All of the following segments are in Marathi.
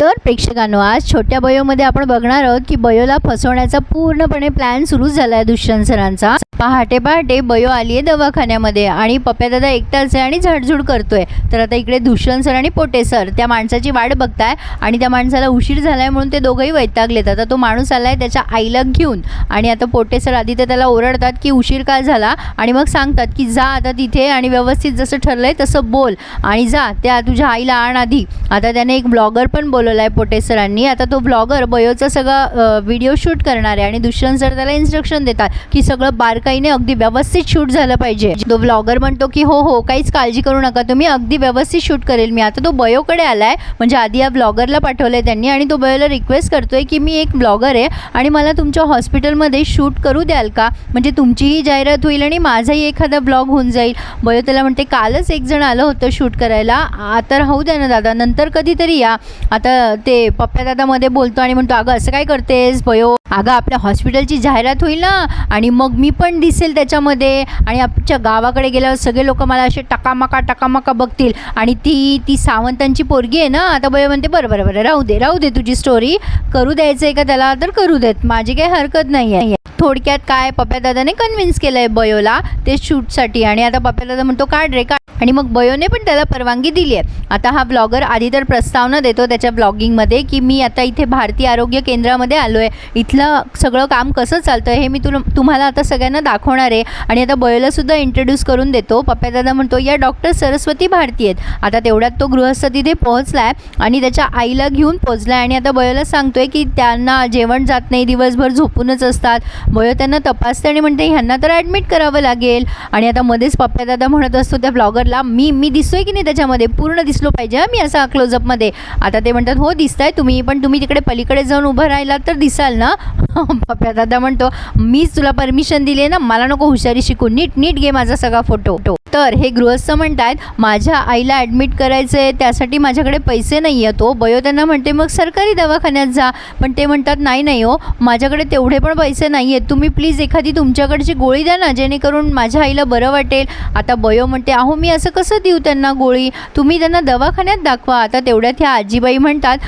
तर प्रेक्षकांनो आज छोट्या बयोमध्ये आपण बघणार आहोत की बयोला फसवण्याचा पूर्णपणे प्लॅन सुरू झाला आहे दुष्यंत सरांचा. पहाटे पहाटे बयो आली आहे दवाखान्यामध्ये आणि पप्प्या दादा एकटाच आहे आणि झाडझूड करतोय. तर आता इकडे दुष्यंत सर आणि पोटे सर त्या माणसाची वाट बघताय आणि त्या माणसाला उशीर झालाय म्हणून ते दोघंही वैतागलेत आता तो माणूस आलाय त्याच्या आईला घेऊन आणि आता पोटे सर आधी तर त्याला ओरडतात की उशीर का झाला? आणि मग सांगतात की जा आता तिथे आणि व्यवस्थित जसं ठरलंय तसं बोल आणि जा त्या तुझ्या आईला आण आधी. आता त्याने एक ब्लॉगर पण बोलवला आहे पोटे सरांनी. आता तो ब्लॉगर बयोचा सगळा व्हिडिओ शूट करणार आहे आणि दुष्यंत सर त्याला इन्स्ट्रक्शन देतात की सगळं बारकाईने अगदी व्यवस्थित शूट झालं पाहिजे. तो ब्लॉगर म्हणतो की हो हो काहीच काळजी करू नका. तुम्ही अगदी व्यवस्थित शूट करेल. मी आता तो बयोकडे आलाय. म्हणजे आधी या ब्लॉगरला पाठवलंय त्यांनी आणि तो बयोला रिक्वेस्ट करतोय की मी एक ब्लॉगर आहे आणि मला तुमच्या हॉस्पिटलमध्ये शूट करू द्याल का? म्हणजे तुमचीही जाहिरात होईल आणि माझाही एखादा ब्लॉग होऊन जाईल. बयो त्याला म्हणते कालच एक जण आलं होतं शूट करायला. आता राहू द्या ना दादा नंतर कधीतरी या. आता ते पप्प्या दादामध्ये बोलतो आणि म्हणतो अगं असं काय करतेस बयो? अगं आपल्या हॉस्पिटलची जाहिरात होईल ना आणि मग मी पण दिसेल त्याच्यामध्ये. आणि आमच्या गावाकडे गेल्यावर सगळे लोक मला असे टकामका टकामका बघतील. आणि ती ती सावंतांची पोरगी आहे ना आता बयो म्हणते बरं बरं बरं राहू दे राहू दे तुझी स्टोरी करू द्यायचं आहे का त्याला? तर करू देत. माझी काही हरकत नाही आहे थोडक्यात काय पप्प्यादाने कन्व्हिन्स केलं आहे बयोला ते शूटसाठी? आणि आता पप्प्या म्हणतो काढ रे काढ. आणि मग बयोने पण त्याला परवानगी दिली आहे आता हा ब्लॉगर आधी तर प्रस्तावना देतो त्याच्या ब्लॉगिंगमध्ये की मी आता इथे भारतीय आरोग्य केंद्रामध्ये आलो आहे इथलं सगळं काम कसं चालतं हे मी तुला तुम्हाला आता सगळ्यांना दाखवणार आहे. आणि आता बयोलासुद्धा इंट्रोड्यूस करून देतो. पप्प्या म्हणतो या डॉक्टर सरस्वती भारती आहेत. आता तेवढ्यात तो गृहस्थ तिथे पोहोचला आहे आणि त्याच्या आईला घेऊन पोहोचला आहे आणि आता बयोला सांगतोय की त्यांना जेवण जात नाही दिवसभर झोपूनच असतात. मग त्यांना तपासते आणि म्हणते ह्यांना तर ॲडमिट करावं लागेल. आणि आता मध्येच पप्प्या दादा म्हणत असतो त्या ब्लॉगरला मी मी दिसतोय की नाही त्याच्यामध्ये? पूर्ण दिसलो पाहिजे मी असा क्लोजअपमध्ये आता ते म्हणतात हो दिसताय तुम्ही पण तुम्ही तिकडे पलीकडे जाऊन उभं राहिलात तर दिसाल ना? पप्प्या दादा म्हणतो मीच तुला परमिशन दिली आहे ना मला नको हुशारी शिकून नीट नीट घे माझा सगळा फोटो तर हे गृहस्थ म्हणतात माझ्या आईला ॲडमिट करायचं आहे त्यासाठी माझ्याकडे पैसे नाही आहेत हो. बयो त्यांना म्हणते मग सरकारी दवाखान्यात जा. पण ते म्हणतात नाही नाही हो माझ्याकडे तेवढे पण पैसे नाही आहेत तुम्ही प्लीज एखादी तुमच्याकडची गोळी द्या ना जेणेकरून माझ्या आईला बरं वाटेल. आता बयो म्हणते अहो मी असं कसं देऊ त्यांना गोळी? तुम्ही त्यांना दवाखान्यात दाखवा. आता तेवढ्यात ह्या आजीबाई म्हणतात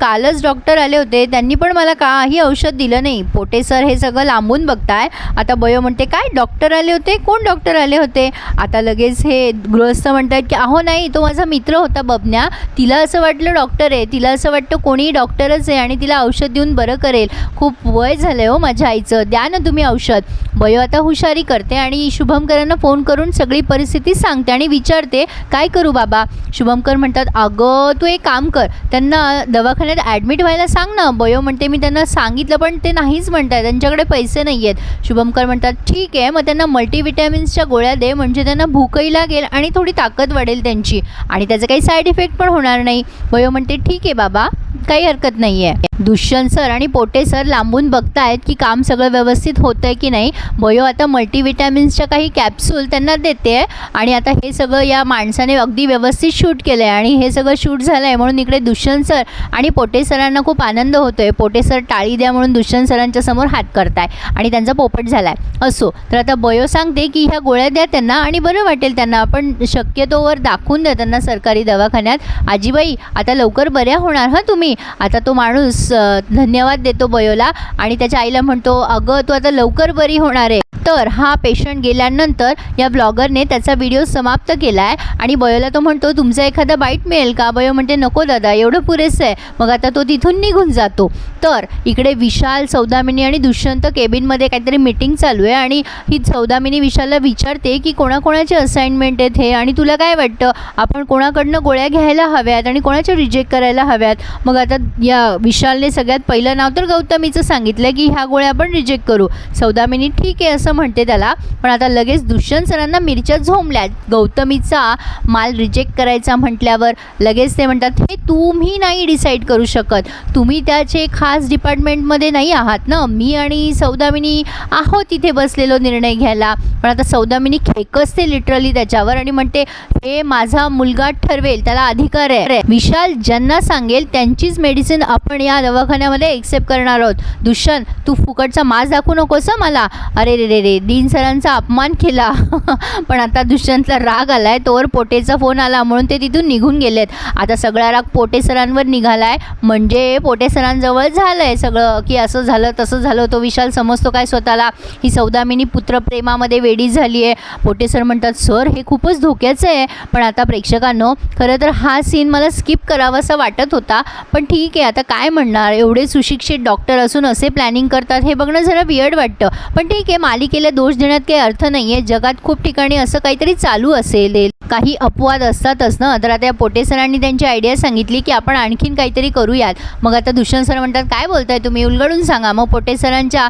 कालच डॉक्टर आले होते त्यांनी पण मला काही औषध दिलं नाही. पोटे सर हे सगळं लांबून बघताय. आता बयो म्हणते काय डॉक्टर आले होते? कोण डॉक्टर आले होते? आता लगेच हे गृहस्थ म्हणतात की अहो नाही तो माझा मित्र होता बबन्या. तिला असं वाटलं डॉक्टर आहे. तिला असं वाटतं कोणी डॉक्टरच आहे आणि तिला औषध देऊन बरं करेल. खूप वय झालं आहे हो माझ्या आईचं. द्या ना तुम्ही औषध. बयो आता हुशारी करते आणि शुभमकरांना फोन करून सगळी परिस्थिती सांगते आणि विचारते काय करू बाबा? शुभमकर म्हणतात अगं तू एक काम कर त्यांना दवाखान्यात ॲडमिट व्हायला सांग ना. बयो म्हणते मी त्यांना सांगितलं पण ते नाहीच म्हणतात त्यांच्याकडे पैसे नाही आहेत शुभमकर म्हणतात ठीक आहे मग त्यांना मल्टीविटॅमिन्सच्या गोळ्या दे म्हणजे त्यांना भूकही लागेल आणि थोडी ताकद वाढेल त्यांची. आणि त्याचं काही साईड इफेक्ट पण होणार नाही. बयो म्हणते ठीक आहे बाबा काही हरकत नाही आहे दुष्यंत सर आणि पोटे सर लांबून बघतायत की काम सगळं व्यवस्थित होतं आहे की नाही. बयो आता मल्टीविटॅमिन्सच्या काही कॅप्सूल त्यांना देते आणि आता हे सगळं या माणसाने अगदी व्यवस्थित शूट केलं आहे आणि हे सगळं शूट झालं आहे म्हणून इकडे दुष्यंत सर आणि पोटे सरांना खूप आनंद होतो आहे पोटे सर टाळी द्या म्हणून दुष्यंत सरांच्या समोर हात करताय आणि त्यांचा पोपट झाला आहे असो तर आता बयो सांगते की ह्या गोळ्या द्या त्यांना आणि बरं वाटेल त्यांना. आपण शक्यतोवर दाखवून द्या त्यांना सरकारी दवाखान्यात. आजीबाई आता लवकर बऱ्या होणार हं तुम्ही? आता तो माणूस स धन्यवाद देतो बयोला. आणि त्याच्या आईला म्हणतो अगं तू आता लवकर बरी होणार आहे. तर हा पेशंट गेल्यानंतर या ब्लॉगरने त्याचा व्हिडिओ समाप्त केला आहे आणि बयोला तो म्हणतो तुमचा एखादा बाईट मिळेल का? बयो म्हणते नको दादा एवढं पुरेसं आहे. मग आता तो तिथून निघून जातो. तर इकडे विशाल सौदामिनी आणि दुष्यंत केबिनमध्ये काहीतरी मीटिंग चालू आहे. आणि ही सौदामिनी विशालला विचारते की कोणाकोणाचे असाइनमेंट आहेत हे? आणि तुला काय वाटतं? आपण कोणाकडनं गोळ्या घ्यायला हव्यात आणि कोणाच्या रिजेक्ट करायला हव्यात? मग आता या विशालने सगळ्यात पहिलं नाव तर गौतमीचं सांगितलं की ह्या गोळ्या आपण रिजेक्ट करू. सौदामिनी ठीक आहे असं म्हणते त्याला पण आता लगेच दुष्यंत सरांना मिरच्या झोंबल्यात. गौतमीचा माल रिजेक्ट करायचा म्हटल्यावर लगेच ते म्हणतात हे तुम्ही नाही डिसाईड करू शकत. तुम्ही त्याचे खास डिपार्टमेंटमध्ये नाही आहात ना. मी आणि सौदामिनी आहोत तिथे बसलेलो निर्णय घ्यायला. पण आता सौदामिनी खेकसते लिटरली त्याच्यावर आणि म्हणते हे माझा मुलगा ठरवेल त्याला अधिकार आहे. विशाल ज्यांना सांगेल त्यांचीच मेडिसिन आपण या दवाखान्यामध्ये एक्सेप्ट करणार आहोत. दुष्यंत तू फुकटचा मास दाखवू नकोस मला. अरे रे रे रे. दीन सरांचा अपमान केला. पण आता दुष्यंतला राग आलाय. तोवर पोटेचा फोन आला म्हणून ते तिथून निघून गेलेत. आता सगळा राग पोटे सरांवर निघालाय. म्हणजे पोटे सरांजवळ झालंय सगळं. की असं झालं तसं झालं तो विशाल समजतो काय स्वतःला. ही सौदामिनी पुत्रप्रेमामध्ये वेडी झाली आहे पोटेसर म्हणतात सर हे खूपच धोक्याचं आहे. पण आता प्रेक्षकांनो खरं तर हा सीन मला स्किप करावासा वाटत होता. पण ठीक आहे आता काय म्हणणार? एवढे सुशिक्षित डॉक्टर असून असे प्लॅनिंग करतात हे बघणं जरा वियर्ड वाटतं. पण ठीक आहे मालिकेला दोष देण्यात काही अर्थ नाही आहे जगात खूप ठिकाणी असं काहीतरी चालू असेल. काही अपवाद असतातच ना? तर आता या पोटे सरांनी त्यांची आयडिया सांगितली की आपण आणखीन काहीतरी करूयात. मग आता दुष्यंत सर म्हणतात काय बोलताय तुम्ही? उलगडून सांगा. मग पोटे सरांच्या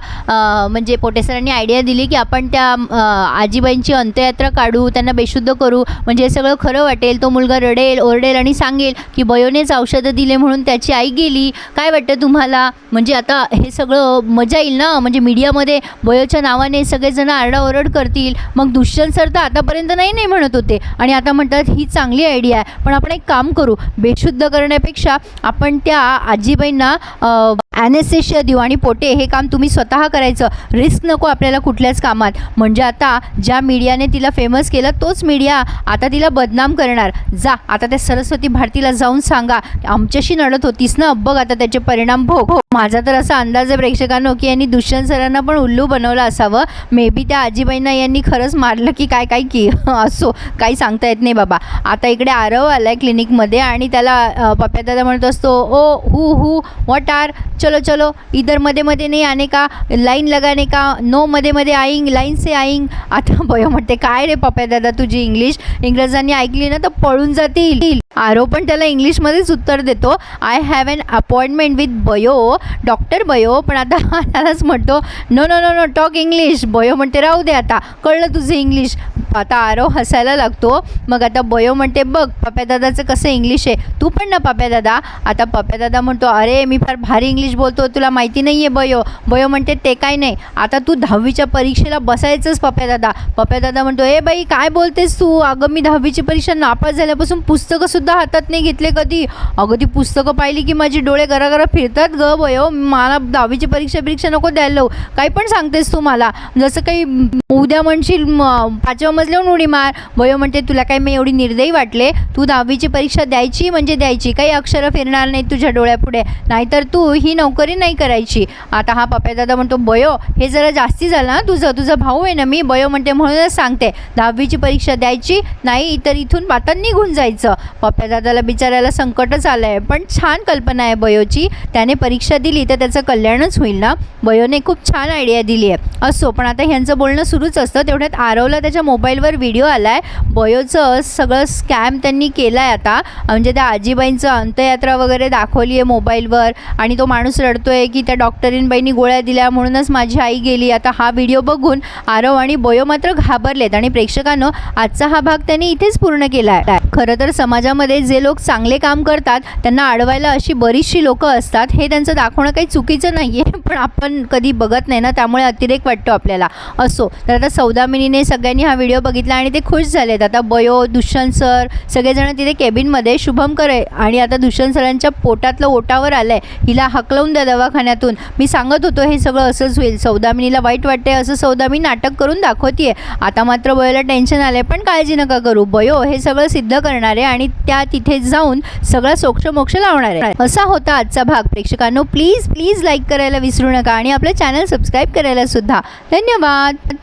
म्हणजे पोटे सरांनी आयडिया दिली की आपण त्या आजीबाईंची अंत्ययात्रा काढू त्यांना बेशुद्ध करू. म्हणजे हे सगळं खरं वाटेल तो मुलगा रडेल ओरडेल आणि सांगेल की बयोनेच औषधं दिले म्हणून त्याची आई गेली. काय वाटतं तुम्हाला? म्हणजे आता हे सगळं मजा येईल ना? म्हणजे मीडियामध्ये बयोच्या नावाने सगळेजण आरडाओरड करतील. मग दुष्यंत सर तर आतापर्यंत नाही नाही म्हणत होते. आणि आता म्हणतात ही चांगली आयडिया आहे पण आपण एक काम करू. बेशुद्ध करण्यापेक्षा आपण त्या आजीबाईंना ॲनेसेशिया देऊ आणि पोटे हे काम तुम्ही स्वतः करायचं. रिस्क नको आपल्याला कुठल्याच कामात. म्हणजे आता ज्या मीडियाने तिला फेमस केलं तोच मीडिया आता तिला बदनाम करणार. जा आता त्या सरस्वती भारतीला जाऊन सांगा. आमच्याशी नडत होतीस ना? बघ आता त्याचे परिणाम भोग. हो माझा तर असा अंदाज आहे प्रेक्षकांनो की यांनी दुष्यंत सरांना पण उल्लू बनवलं असावं. मे बी त्या आजीबाईंना यांनी खरंच मारलं की काय काय की. असो काही सांगता येत नाही बाबा. आता इकडे आरव आला आहे क्लिनिकमध्ये आणि त्याला अ, दादा म्हणत असतो ओ हु हु वॉट आर चलो चलो इधरमध्ये मध्ये नाही आणे का लाईन लगाने का नो मध्ये मध्ये आईंग लाईन से आईंग आता बयो म्हणते काय रे पप्या दादा तुझी इंग्लिश इंग्रजांनी ऐकली ना तर पळून जातील. आरो पण त्याला इंग्लिशमध्येच उत्तर देतो. I have an appointment with बयो डॉक्टर बयो पण आता त्यालाच म्हणतो no no no no talk English बयो म्हणते राहू दे आता कळलं तुझं इंग्लिश आता आरव हसायला लागतो. मग आता बयो म्हणते बघ पप्या दादाचं कसं इंग्लिश आहे. तू पण ना पप्या दादा आता पप्या दादा म्हणतो अरे मी फार भारी इंग्लिश बोलतो तुला माहिती नाही आहे बयो बयो म्हणते ते काय नाही. आता तू दहावीच्या परीक्षेला बसायचंच पप्या दादा पप्या दादा म्हणतो ए बाई काय बोलतेस तू? अगं मी दहावीची परीक्षा नापास झाल्यापासून पुस्तकंसुद्धा हातात नाही घेतले कधी. अगं ती पुस्तकं पाहिली की माझी डोळे घराघरा फिरतात ग बयो मला दहावीची परीक्षा परीक्षा नको द्यायला काही पण सांगतेस तू मला. जसं काही उद्या म्हणशील पाचव्या पाचव्या उडी मार. बयो म्हणते तुला काय मी एवढी निर्दयी वाटले? तू दहावीची परीक्षा द्यायची म्हणजे द्यायची. काही अक्षरं फिरणार नाही तुझ्या डोळ्यापुढे. नाहीतर तू ही नोकरी नाही करायची. आता हा पप्या दादा म्हणतो बयो हे जरा जास्ती झालं ना तुझं. तुझा भाऊ आहे ना मी. बयो म्हणते म्हणूनच सांगते. दहावीची परीक्षा द्यायची नाही तर इथून पातन निघून जायचं. पप्या दादाला बिचारायला संकटच आलं आहे पण छान कल्पना आहे बयोची त्याने परीक्षा दिली तर त्याचं कल्याणच होईल ना? बयोने खूप छान आयडिया दिली आहे असो पण आता ह्यांचं बोलणं सुरूच असतं. तेवढ्यात आरवला त्याच्या मोबाईलवर व्हिडिओ आला आहे बयोचं सगळं स्कॅम त्यांनी केलं आहे आता. म्हणजे त्या आजीबाईंचं अंत्ययात्रा वगैरे दाखवली आहे मोबाईलवर. आणि तो माणूस रडतो आहे की त्या डॉक्टरीनबाईंनी गोळ्या दिल्या म्हणूनच माझी आई गेली. आता हा व्हिडिओ बघून आरव आणि बयो मात्र घाबरलेत. आणि प्रेक्षकांनो आजचा हा भाग त्यांनी इथेच पूर्ण केला आहे खरं तर समाजामध्ये जे लोक चांगले काम करतात त्यांना अडवायला अशी बरीचशी लोकं असतात हे त्यांचं दाखवणं काही चुकीचं नाही आहे पण आपण कधी बघत नाही ना त्यामुळे अतिरेक वाटतो आपल्याला. असो तर आता सौदामिनीने सगळ्यांनी हा व्हिडिओ बघितला आणि ते खुश झालेत. आता बयो दुष्यंत सर सगळेजण तिथे केबिनमध्ये शुभम करे आणि आता दुष्यंत सरांच्या पोटातलं ओटावर आलं आहे हिला हकलवून द्या दवाखान्यातून. मी सांगत होतो हे सगळं असंच होईल. सौदामिनीला वाईट वाटते असं सौदामी नाटक करून दाखवतीये. आता मात्र बयोला टेन्शन आलं पण काळजी नका करू. बयो हे सगळं सिद्ध करणार आहे आणि त्या तिथे जाऊन सगळं सोक्षमोक्ष लावणार आहे असा होता आजचा भाग. प्रेक्षकांनो प्लीज प्लीज लाईक करायला विसरू नका आणि आपलं चॅनल सबस्क्राईब करायला सुद्धा. धन्यवाद.